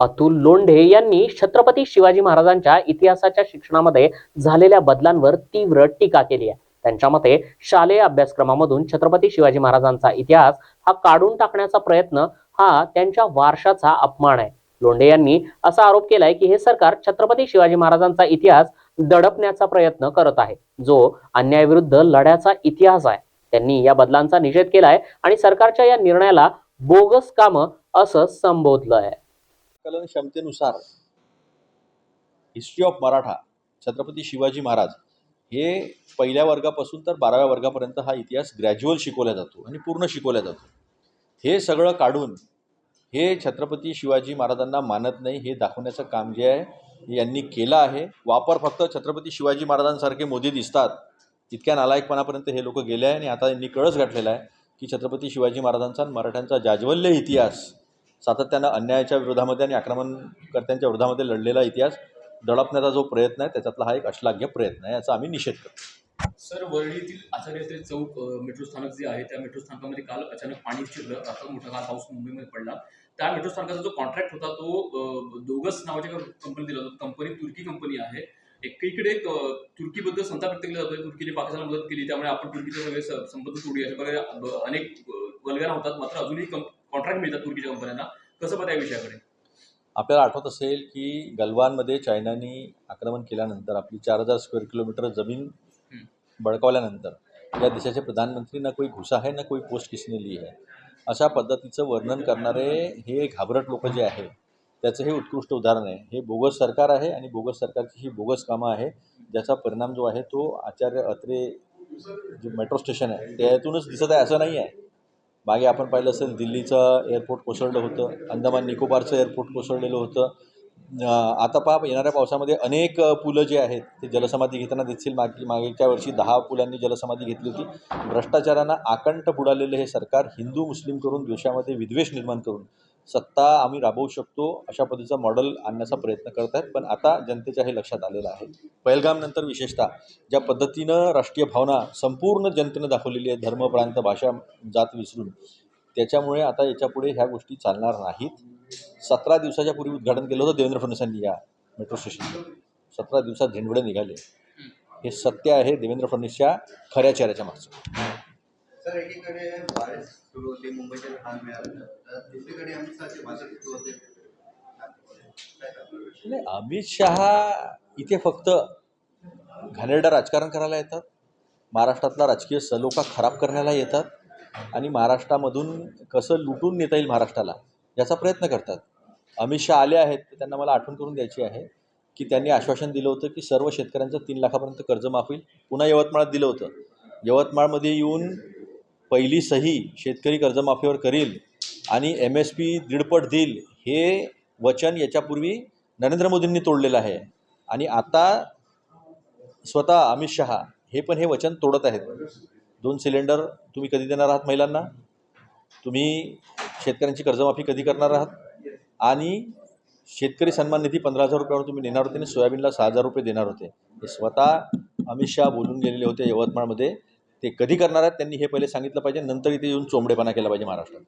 अतुल लोंढे यांनी छत्रपती शिवाजी महाराजांच्या इतिहासाच्या शिक्षणामध्ये झालेल्या बदलांवर तीव्र टीका केली आहे. त्यांच्या मते शालेय अभ्यासक्रमामधून छत्रपती शिवाजी महाराजांचा इतिहास हा काढून टाकण्याचा प्रयत्न हा त्यांच्या वारशाचा अपमान आहे. लोंढे यांनी असा आरोप केलाय की हे सरकार छत्रपती शिवाजी महाराजांचा इतिहास दडपण्याचा प्रयत्न करत आहे. जो अन्यायाविरुद्ध लढ्याचा इतिहास आहे. त्यांनी या बदलांचा निषेध केलाय आणि सरकारच्या या निर्णयाला बोगस कामं असं संबोधलं आहे कलन क्षमतेनुसार हिस्ट्री ऑफ मराठा छत्रपती शिवाजी महाराज हे पहिल्या वर्गापासून तर बाराव्या वर्गापर्यंत हा इतिहास ग्रॅज्युअल शिकवला जातो आणि पूर्ण शिकवला जातो. हे सगळं काढून हे छत्रपती शिवाजी महाराजांना मानत नाही हे दाखवण्याचं काम जे आहे हे यांनी केलं आहे. वापर फक्त छत्रपती शिवाजी महाराजांसारखे मोदी दिसतात इतक्या नालायकपणापर्यंत हे लोक गेले आहे आणि आता यांनी कळस गाठलेला आहे की छत्रपती शिवाजी महाराजांचा आणि मराठ्यांचा जाज्वल्य इतिहास सातत्यानं अन्यायाच्या विरोधामध्ये आणि आक्रमणकर्त्यांच्या विरोधामध्ये लढलेला इतिहास दडपण्याचा जो प्रयत्न आहे त्याच्यातला हा एक अश्लाघ्य प्रयत्न आहे याचा आम्ही निषेध करतो. सर वरळीतील आचार्य चौक मेट्रो स्थानक जे आहे त्या मेट्रो स्थानकामध्ये काल अचानक पाणी शिरलं रात्र मोठा काल पाऊस मुंबईमध्ये पडला. त्या मेट्रो स्थानकाचा जो कॉन्ट्रॅक्ट होता तो अ, दोगस नावाच्या कंपनी दिला होता. कंपनी तुर्की कंपनी आहे. एकीकडे एक, तुर्कीबद्दल संताप व्यक्त केला जातोय. तुर्कीने पाकिस्तानला मदत केली त्यामुळे आपण तुर्कीचे सगळे संबंध तोडू अशा प्रकारे अनेक अ, वल्गना होतात मात्र अजूनही कॉन्ट्रॅक्ट मिळतात तुर्कीच्या कंपन्यांना कसं बघा या विषयाकडे? आपल्याला आठवत असेल की गलवानमध्ये चायनाने आक्रमण केल्यानंतर आपली चार हजार स्क्वेअर किलोमीटर जमीन. बळकावल्यानंतर या देशाचे प्रधानमंत्री ना कोई घुसा है ना कोई पोस्ट किसने ली है. अशा पद्धतीचं वर्णन करणारे हे घाबरट लोक जे आहे त्याचं हे उत्कृष्ट उदाहरण आहे. हे बोगस सरकार आहे आणि बोगस सरकारची ही बोगस कामं आहे ज्याचा परिणाम जो आहे तो आचार्य अत्रे जे मेट्रो स्टेशन आहे त्यातूनच दिसत आहे असं नाही आहे. मागे आपण पाहिलं असेल दिल्लीचं एअरपोर्ट कोसळलं होतं अंदमान निकोबारचं एअरपोर्ट कोसळलेलं होतं. आता पहा येणाऱ्या पावसामध्ये अनेक पुलं जे आहेत ते जलसमाधी घेताना दिसतील. मागे मागेच्या वर्षी दहा पुलांनी जलसमाधी घेतली होती. भ्रष्टाचारांना आकंठ बुडालेलं हे सरकार हिंदू मुस्लिम करून द्वेषामध्ये विद्वेष निर्माण करून सत्ता आम्ही राबवू शकतो अशा पद्धतीचं मॉडेल आणण्याचा प्रयत्न करत आहेत. पण आता जनतेच्या हे लक्षात आलेलं आहे. पहिलगामनंतर विशेषतः ज्या पद्धतीनं राष्ट्रीय भावना संपूर्ण जनतेनं दाखवलेली आहे धर्म प्रांत भाषा जात विसरून त्याच्यामुळे आता याच्यापुढे ह्या गोष्टी चालणार नाहीत. सतरा दिवसाच्या पूर्वी उद्घाटन केलं होतं देवेंद्र फडणवीसांनी या मेट्रो स्टेशनचं सतरा दिवसात झेंडवडे निघाले. हे सत्य आहे देवेंद्र फडणवीसच्या खऱ्या चेहऱ्याच्या मागचं. सर एकीकडे बारिश सुरू होते मुंबईच्या लहान मिळालं तर दुसरीकडे अमित शहाची भाषण सुरू होते. नाही अमित शहा इथे फक्त घाणेरडं राजकारण करायला येतात. महाराष्ट्रातला राजकीय सलोखा खराब करण्याला येतात. आणि महाराष्ट्रामधून कसं लुटून नेता येईल महाराष्ट्राला याचा प्रयत्न करतात. अमित शहा आले आहेत तर त्यांना मला आठवण करून द्यायची आहे की त्यांनी आश्वासन दिलं होतं की सर्व शेतकऱ्यांचं तीन लाखापर्यंत कर्ज माफ होईल. पुन्हा यवतमाळात दिलं होतं. यवतमाळमध्ये येऊन पहिली सही शेतकरी कर्जमाफीवर करील आणि एम एस पी दीडपट देईल हे वचन याच्यापूर्वी नरेंद्र मोदींनी तोडलेलं आहे. आणि आता स्वतः अमित शहा हे पण हे वचन तोडत आहेत. दोन सिलेंडर तुम्ही कधी देणार आहात महिलांना? तुम्ही शेतकऱ्यांची कर्जमाफी कधी करणार आहात? आणि शेतकरी सन्मान निधी पंधरा हजार रुपयावर तुम्ही देणार होते आणि सोयाबीनला सहा हजार रुपये देणार होते. हे स्वतः अमित शहा बोलून गेलेले होते यवतमाळमध्ये. ते कधी करणार आहेत त्यांनी हे पहिले सांगितलं पाहिजे. नंतर इथे येऊन चोंबडेपणा केला पाहिजे महाराष्ट्रात.